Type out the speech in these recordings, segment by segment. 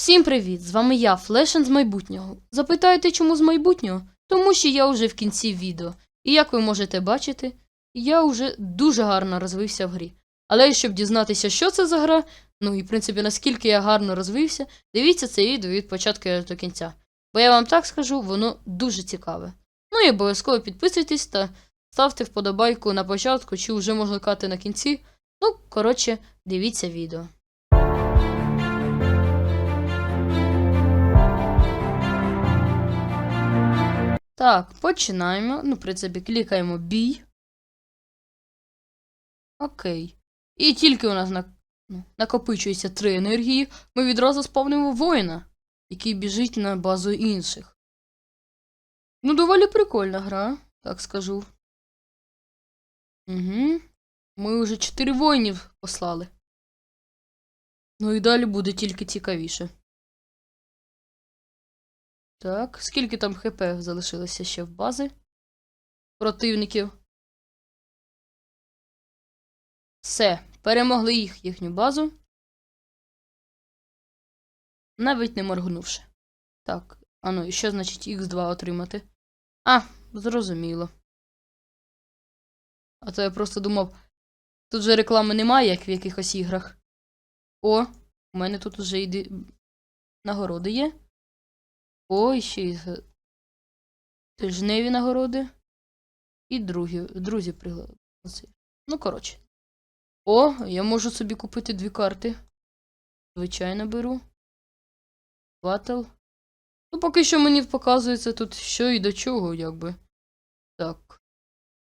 Всім привіт! З вами я, Флешен з майбутнього. Запитаєте, чому з майбутнього? Тому що я вже в кінці відео. І як ви можете бачити, я вже дуже гарно розвився в грі. Але щоб дізнатися, що це за гра, ну і в принципі наскільки я гарно розвився, дивіться це відео від початку до кінця. Бо я вам так скажу, воно дуже цікаве. Ну і обов'язково підписуйтесь та ставте вподобайку на початку, чи вже можна кати на кінці. Ну, коротше, дивіться відео. Так, починаємо. Ну, в принципі, клікаємо бій. Окей. І тільки у нас на... ну, накопичується три енергії, ми відразу сповнимо воїна, який біжить на базу інших. Ну, доволі прикольна гра, так скажу. Угу. Ми вже чотири воїнів послали. Ну і далі буде тільки цікавіше. Так, скільки там ХП залишилося ще в бази противників? Все, перемогли їх їхню базу. Навіть не моргнувши. Так, а ну, і що значить Х2 отримати? А, зрозуміло. А то я просто думав, тут же реклами немає, як в якихось іграх. О, у мене тут уже йде нагороди є. Ой, ще й тижневі нагороди. І другі, друзі пригласили. Ну, коротше. О, я можу собі купити дві карти. Звичайно беру. Батл. Ну, поки що мені показується тут що і до чого, якби. Так.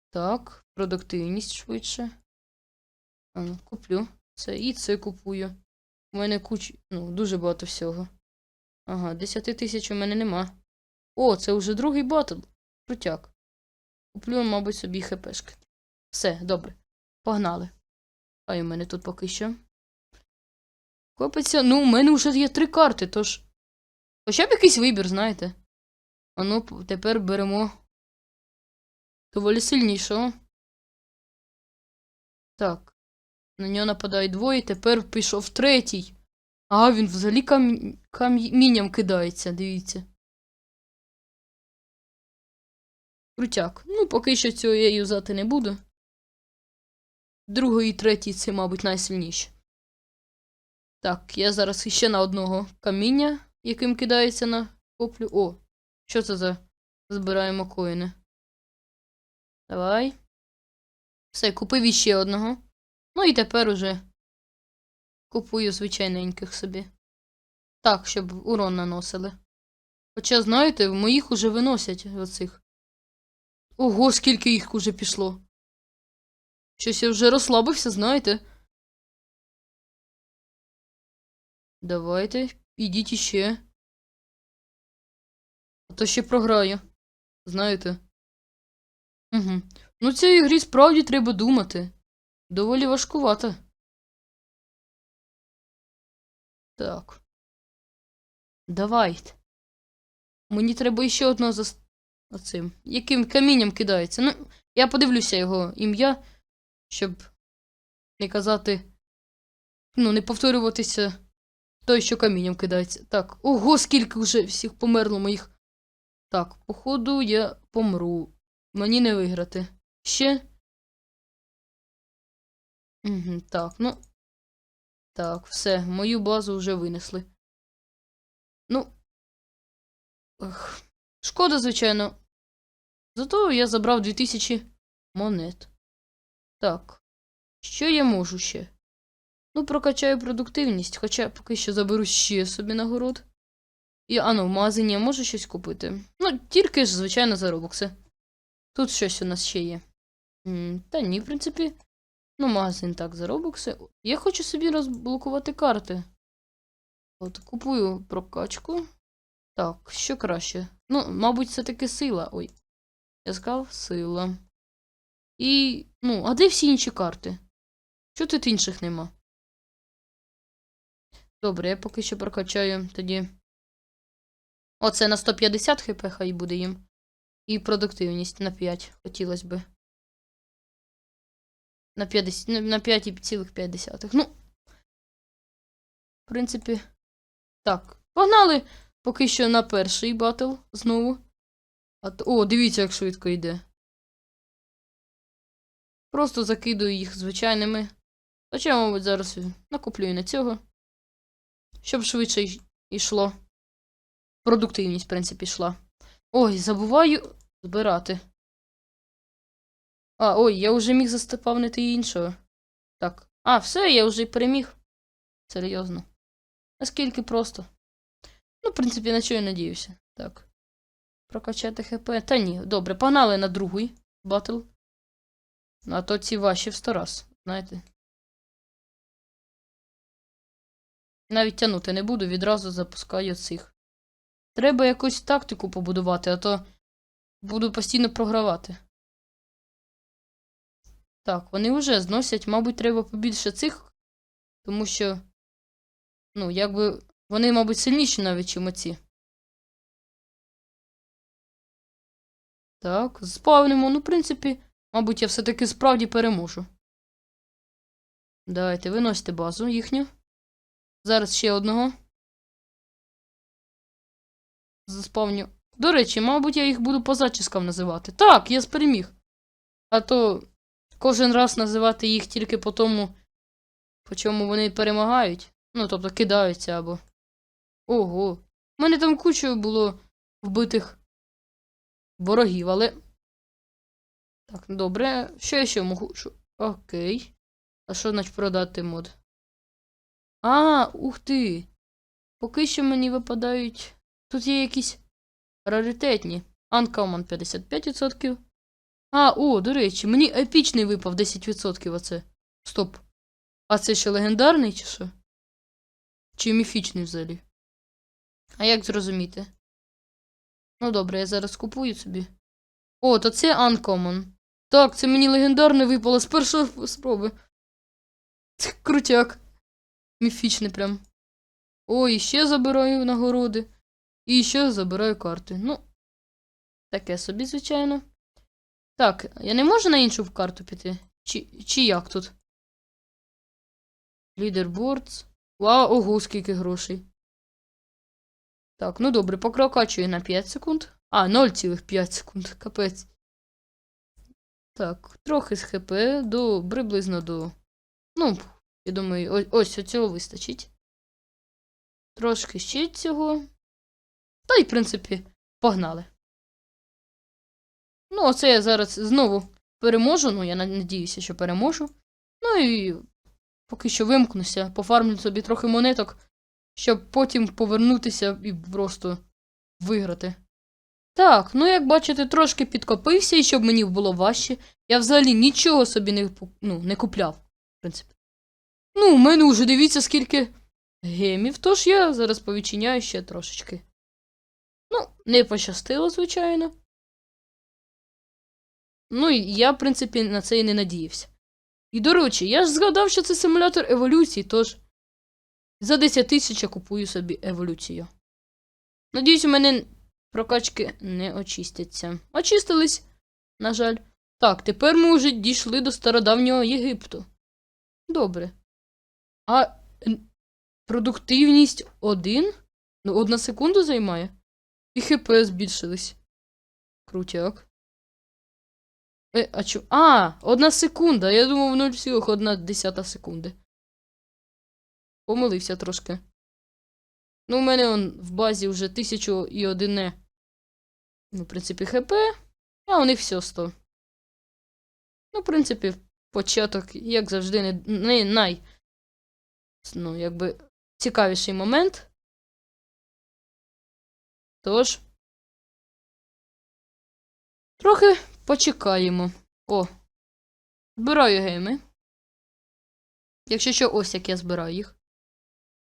Так, продуктивність швидше. Куплю. Це і це купую. У мене куч... ну, дуже багато всього. Ага, 10 тисяч у мене нема. О, це вже другий батл. Крутяк. Куплю, мабуть, собі хпшки. Все, добре. Погнали. А у мене тут поки що. Копиться, ну, у мене вже є три карти, тож. Хоча б якийсь вибір, знаєте. А ну, тепер беремо. Доволі сильнішого. Так. На нього нападають двоє, тепер пішов третій. А, він взагалі камінь... камінням кидається, дивіться. Крутяк. Ну, поки що цього я юзати не буду. Другий і третій це, мабуть, найсильніші. Так, я зараз іще на одного каміння, яким кидається на коплю. О, що це за збираємо коїни? Давай. Все, купив іще одного. Ну і тепер уже купую звичайненьких собі. Так, щоб урон наносили. Хоча, знаєте, моїх уже виносять оцих. Ого, скільки їх уже пішло. Щось я вже розслабився, знаєте. Давайте, ідіть іще. А то ще програю. Знаєте. Угу. Ну, цій грі справді треба думати. Доволі важкувато. Так. Давайте. Мені треба ще одного за оцим. Яким камінням кидається. Ну, я подивлюся його ім'я, щоб не казати. Ну, не повторюватися той, що камінням кидається. Так, ого, скільки вже всіх померло моїх. Так, походу, я помру. Мені не виграти. Ще. Угу, так, ну. Так, все, мою базу вже винесли. Ну. Ех, шкода, звичайно. Зато я забрав 2000 монет. Так. Що я можу ще? Ну, прокачаю продуктивність, хоча поки що заберу ще собі нагород. І, а ну, в магазині я можу щось купити. Ну, тільки ж, звичайно, за робокси. Тут щось у нас ще є. М, Та ні, в принципі. Ну, магазин так, за робокси. Я хочу собі розблокувати карти. От, купую прокачку. Так, що краще? Ну, мабуть, все таки сила. Ой. Я сказав сила. І. Ну, а де всі інші карти? Чого тут інших нема? Добре, я поки що прокачаю тоді. Оце на 150 хп хай буде їм. І продуктивність на 5 хотілося би. На 50, на- на 5,5. Ну. В принципі. Так. Погнали поки що на перший батл знову. А. О, дивіться, як швидко йде. Просто закидую їх звичайними. Хоча, мабуть, зараз накуплю і на цього. Щоб швидше йшло. Продуктивність, в принципі, йшла. Ой, забуваю збирати. А, ой, я вже міг застепавнити іншого. Так. А, все, я вже й переміг. Серйозно. Наскільки просто. Ну, в принципі, на що я надіюся. Так. Прокачати ХП. Та ні, добре, погнали на другий батл. А то ці ваші в сто раз, знаєте. Навіть тягнути не буду, відразу запускаю цих. Треба якусь тактику побудувати, а то буду постійно програвати. Так, вони вже зносять, мабуть, треба побільше цих, тому що, ну, якби, вони, мабуть, сильніші навіть, чим оці. Так, спавнимо. Ну, в принципі, мабуть, я все-таки справді переможу. Давайте, виносьте базу їхню. Зараз ще одного. Заспавню. До речі, мабуть, я їх буду по зачіскам називати. Так, я переміг. А то кожен раз називати їх тільки по тому, по чому вони перемагають. Ну, тобто кидаються або. Ого. У мене там куча було вбитих ворогів, але. Так, добре. Що я ще можу? Окей. А що значить продати мод? А, ух ти. Поки що мені випадають. Тут є якісь раритетні. Uncommon 55%. А, о, до речі, мені епічний випав 10% оце. Стоп. А це ще легендарний чи що? Чи міфічний взагалі? А як зрозуміти? Ну добре, я зараз купую собі. О, то це Uncommon. Так, це мені легендарне випало з першої спроби. Це крутяк. Міфічний прям. Ой, і ще забираю нагороди. І ще забираю карти. Ну, таке собі, звичайно. Так, я не можу на іншу карту піти? Чи, чи як тут? Лідербордс. Вау, ого, скільки грошей. Так, ну добре, прокачую на 5 секунд. А, 0,5 секунд, капець. Так, трохи з ХП до приблизно до. Ну, я думаю, ось, ось цього вистачить. Трошки ще цього. Та й, в принципі, погнали. Ну, оце я зараз знову переможу. Ну, я на- надіюся, що переможу. Ну і поки що вимкнуся, пофармлю собі трохи монеток, щоб потім повернутися і просто виграти. Так, ну як бачите, трошки підкопився, і щоб мені було важче. Я взагалі нічого собі не, ну, не купляв, в принципі. Ну, у мене вже дивіться, скільки гемів, тож я зараз повідчиняю ще трошечки. Ну, не пощастило, звичайно. Ну, і я, в принципі, на це і не надіявся. І, до речі, я ж згадав, що це симулятор еволюції, тож за 10 тисяч я купую собі еволюцію. Надіюсь, у мене прокачки не очистяться. Очистились, на жаль. Так, тепер ми вже дійшли до стародавнього Єгипту. Добре. А продуктивність один? Ну, одна секунду займає. І ХП збільшились. Крутяк. Е, а чо? А, одна секунда. Я думав 0,1 секунди. Помилився трошки. Ну, у мене он в базі вже 1001. Ну, в принципі, ХП, а у них все 100. Ну, в принципі, початок, як завжди, не, не най. Ну, якби цікавіший момент. Тож. Трохи почекаємо. О. Збираю гейми. Якщо що, ось як я збираю їх.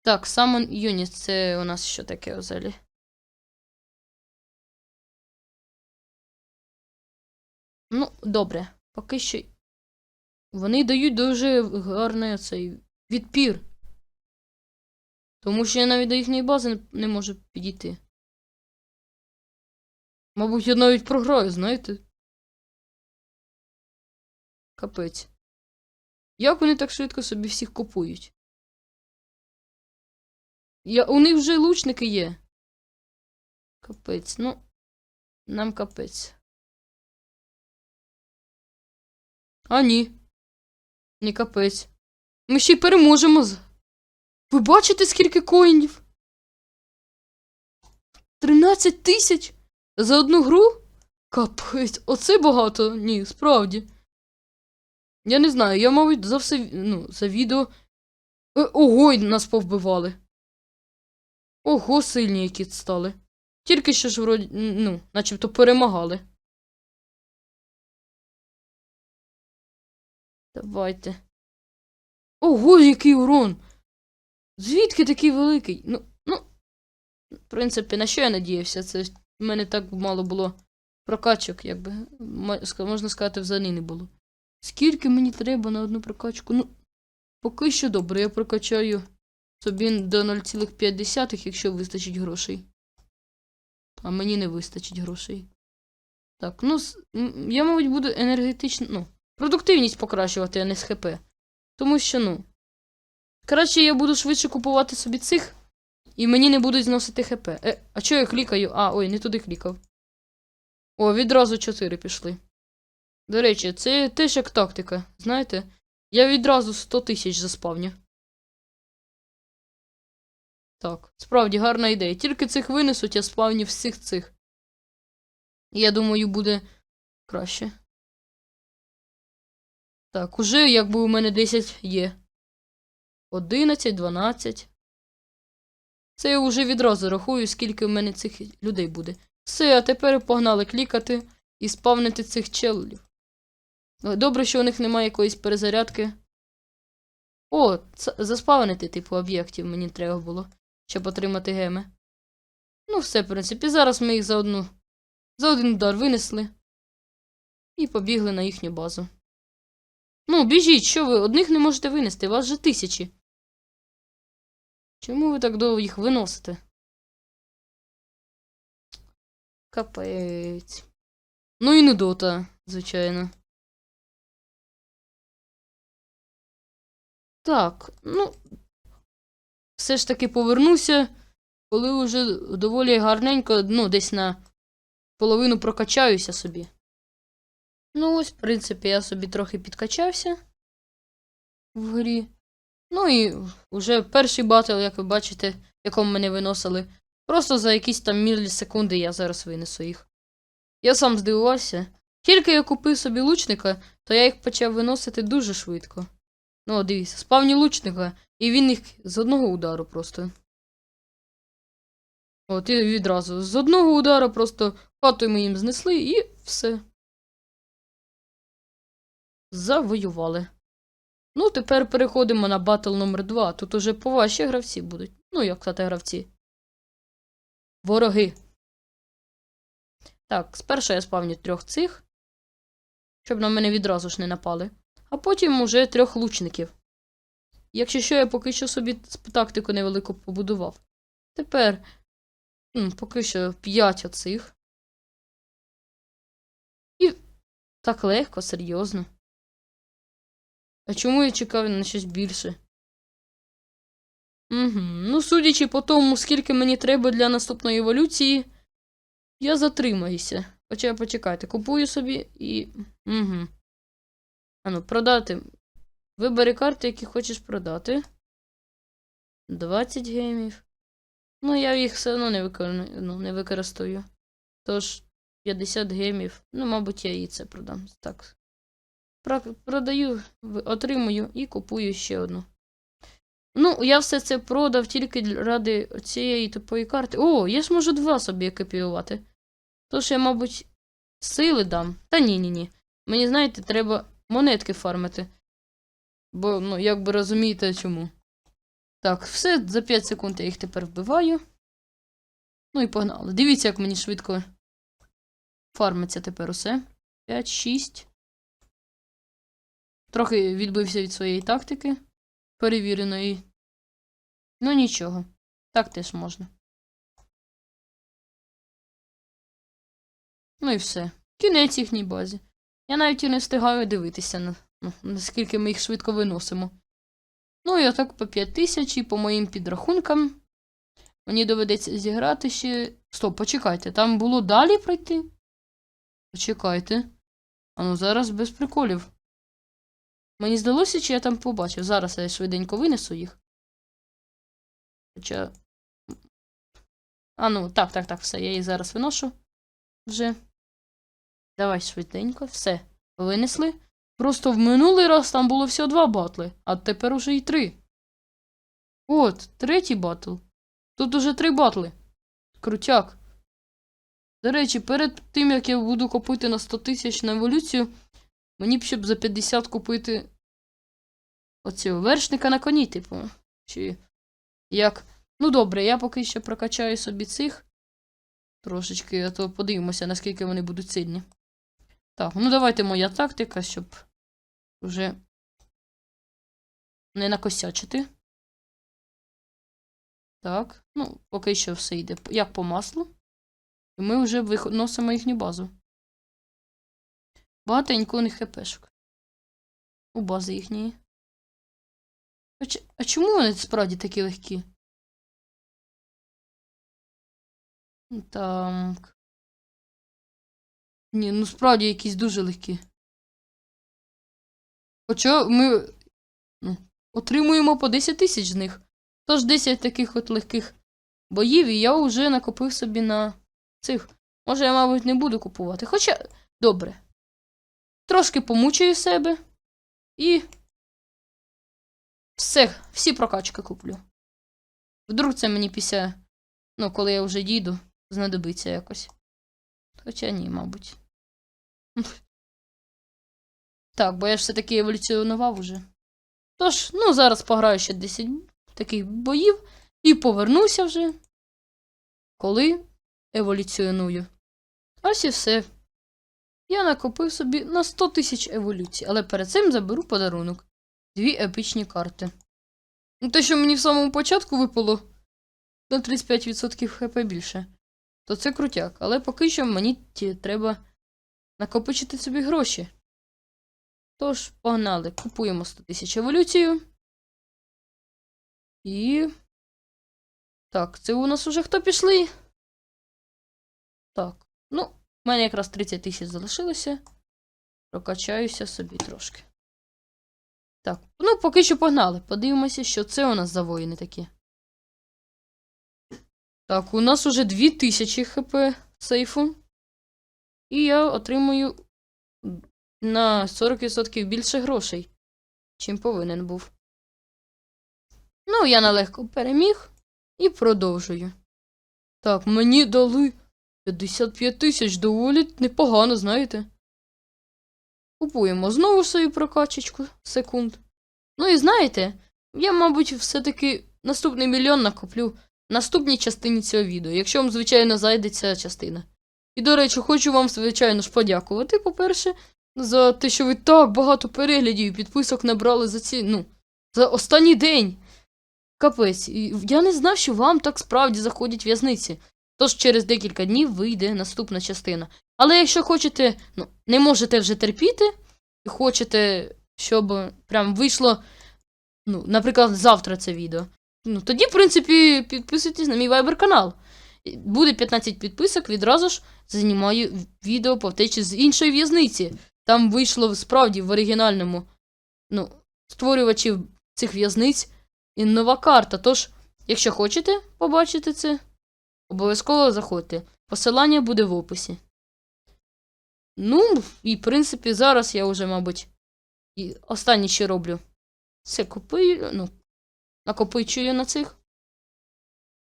Так, Summon Unit, це у нас що таке взагалі? Ну, добре. Поки що. Вони дають дуже гарний цей відпір. Тому що я навіть до їхньої бази не- можу підійти. Мабуть, я навіть програю, знаєте? Капець. Як вони так швидко собі всіх купують? Я, у них вже лучники є. Капець, ну. Нам капець. А ні. Ні капець. Ми ще й переможемо. Ви бачите, скільки коїнів? 13 тисяч? За одну гру? Капець, оце багато. Ні, справді. Я не знаю, я, мабуть, за все, ну, за відео. Е, Ого, нас повбивали. Ого, сильні які стали. Тільки що ж вроді, ну, начебто перемагали. Давайте. Ого, який урон! Звідки такий великий? Ну, ну. В принципі, на що я надіявся? Це в мене так мало було прокачок, якби. Можна сказати, взагалі не було. Скільки мені треба на одну прокачку? Ну, поки що добре, я прокачаю собі до 0,5, якщо вистачить грошей. А мені не вистачить грошей. Так, ну, я, мабуть, буду енергетично. Ну, продуктивність покращувати, а не з ХП. Тому що, ну. Краще я буду швидше купувати собі цих, і мені не будуть зносити ХП. Е, а чого я клікаю? А, ой, не туди клікав. О, відразу 4 пішли. До речі, це теж як тактика, знаєте? Я відразу 100 тисяч заспавню. Так, справді гарна ідея. Тільки цих винесуть, я спавню всіх цих. Я думаю, буде краще. Так, уже якби у мене 10 є. 11, 12. Це я вже відразу рахую, скільки в мене цих людей буде. Все, а тепер погнали клікати і спавнити цих челів. Е, Добре, що у них немає якоїсь перезарядки. О, заспавнити, типу, об'єктів мені треба було, щоб отримати геми. Ну, все, в принципі, зараз ми їх за одну. За один удар винесли. І побігли на їхню базу. Ну, біжіть, що ви? Одних не можете винести, вас же тисячі. Чому ви так довго їх виносите? Капець. Ну і нудота, звичайно. Так, ну. Все ж таки повернуся, коли вже доволі гарненько, ну, десь на половину прокачаюся собі. Ну, ось, в принципі, я собі трохи підкачався в грі. Ну і вже перший батл, як ви бачите, якому мене виносили. Просто за якісь там мілісекунди я зараз винесу їх. Я сам здивувався. Тільки я купив собі лучника, то я їх почав виносити дуже швидко. Ну, дивіться, спавні лучника, і він їх з одного удару просто. От і відразу. З одного удара просто хату ми їм знесли і все. Завоювали. Ну, тепер переходимо на батл номер 2. Тут уже поважчі гравці будуть. Ну, як сказати, гравці. Вороги. Так, спершу я спавню трьох цих, щоб на мене відразу ж не напали. А потім уже трьох лучників. Якщо що, я поки що собі тактику невелику побудував. Тепер поки що 5 оцих. І так легко, серйозно. А чому я чекав на щось більше? Угу. Ну, судячи по тому, скільки мені треба для наступної еволюції, я затримаюся. Хоча почекайте, купую собі і. Угу. Ану, продати. Вибери карти, які хочеш продати. 20 геймів. Ну, я їх все одно не, викор... ну, не використовую. Тож, 50 геймів. Ну, мабуть, я і це продам. Так. Про- Продаю, отримую і купую ще одну. Ну, я все це продав тільки ради цієї тупої карти. О, я ж можу два собі екіпіювати. Тож я, мабуть, сили дам. Та ні, ні, ні. Мені, знаєте, треба монетки фармити. Бо, ну, як би розумієте, чому. Так, все, за 5 секунд я їх тепер вбиваю. Ну і погнали. Дивіться, як мені швидко фармиться тепер усе. 5, 6. Трохи відбився від своєї тактики. Перевіреної. Ну нічого. Так теж можна. Ну і все. Кінець їхній базі. Я навіть і не встигаю дивитися, ну, наскільки ми їх швидко виносимо. Ну і отак по 5 тисяч, і по моїм підрахункам. Мені доведеться зіграти ще. Стоп, почекайте, там було далі пройти? Почекайте. А ну зараз без приколів. Мені здалося, чи я там побачив. Зараз я швиденько винесу їх. Хоча. А ну, так, так, так, все, я їх зараз виношу. Вже. Давай швиденько, все. Винесли. Просто в минулий раз там було всього два батли, а тепер уже і три. От, третій батл. Тут уже три батли. Крутяк. До речі, перед тим, як я буду купити на 100 тисяч на еволюцію, мені б щоб за 50 купити оцього вершника на коні, типу. Чи як. Ну добре, я поки що прокачаю собі цих. Трошечки, а то подивимося, наскільки вони будуть сильні. Так, ну давайте моя тактика, щоб вже не накосячити. Так, ну, поки що все йде як по маслу. І ми вже виносимо їхню базу. Багатенько у них хпшок. У бази їхньої. А, а чому вони справді такі легкі? Так. Ні, ну справді якісь дуже легкі. Хоча ми ну, отримуємо по 10 тисяч з них. Тож 10 таких от легких боїв, і я вже накопив собі на цих. Може, я, мабуть, не буду купувати. Хоча, добре. Трошки помучаю себе і. Все, всі прокачки куплю. Вдруг це мені після. Ну, коли я вже дійду, знадобиться якось. Хоча ні, мабуть. Так, бо я ж все-таки еволюціонував уже. Тож, ну, зараз пограю ще 10 таких боїв і повернуся вже, коли еволюціоную. Ось і все. Я накопив собі на 100 тисяч еволюцій, але перед цим заберу подарунок. Дві епічні карти. Ну, те, що мені в самому початку випало на 35% хп більше, то це крутяк. Але поки що мені треба накопичити собі гроші. Тож, погнали, купуємо 100 тисяч еволюцію. І. Так, це у нас уже хто пішли? Так, ну, в мене якраз 30 тисяч залишилося. Прокачаюся собі трошки. Так, ну поки що погнали. Подивимося, що це у нас за воїни такі. Так, у нас уже 2000 хп сейфу. І я отримую на 40% більше грошей, чим повинен був. Ну, я налегко переміг і продовжую. Так, мені дали 55 тисяч доволі непогано, знаєте. Купуємо знову свою прокачечку секунд. Ну і знаєте, я, мабуть, все-таки наступний мільйон накоплю наступній частині цього відео, якщо вам, звичайно, зайде ця частина. І, до речі, хочу вам, звичайно ж, подякувати, по-перше, за те, що ви так багато переглядів і підписок набрали за ці, ну, за останній день. Капець, я не знав, що вам так справді заходять в'язниці. Тож через декілька днів вийде наступна частина. Але якщо хочете, ну, не можете вже терпіти, і хочете, щоб прям вийшло, ну, наприклад, завтра це відео. Ну, тоді, в принципі, підписуйтесь на мій Viber канал. Буде 15 підписок, відразу ж знімаю відео по втечі з іншої в'язниці. Там вийшло справді в оригінальному ну, створювачів цих в'язниць і нова карта. Тож, якщо хочете побачити це, обов'язково заходьте. Посилання буде в описі. Ну, і в принципі, зараз я вже, мабуть, останнє що роблю. Це купую, ну, накопичую на цих.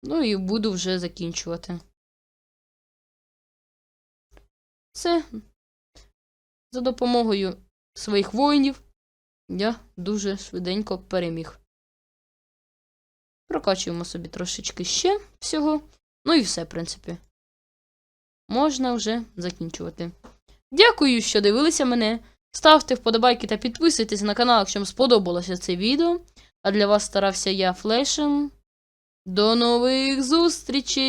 Ну і буду вже закінчувати. Все. За допомогою своїх воїнів я дуже швиденько переміг. Прокачуємо собі трошечки ще всього. Ну і все, в принципі. Можна вже закінчувати. Дякую, що дивилися мене. Ставте вподобайки та підписуйтесь на канал, якщо вам сподобалося це відео. А для вас старався я Флешем. До нових зустрічей!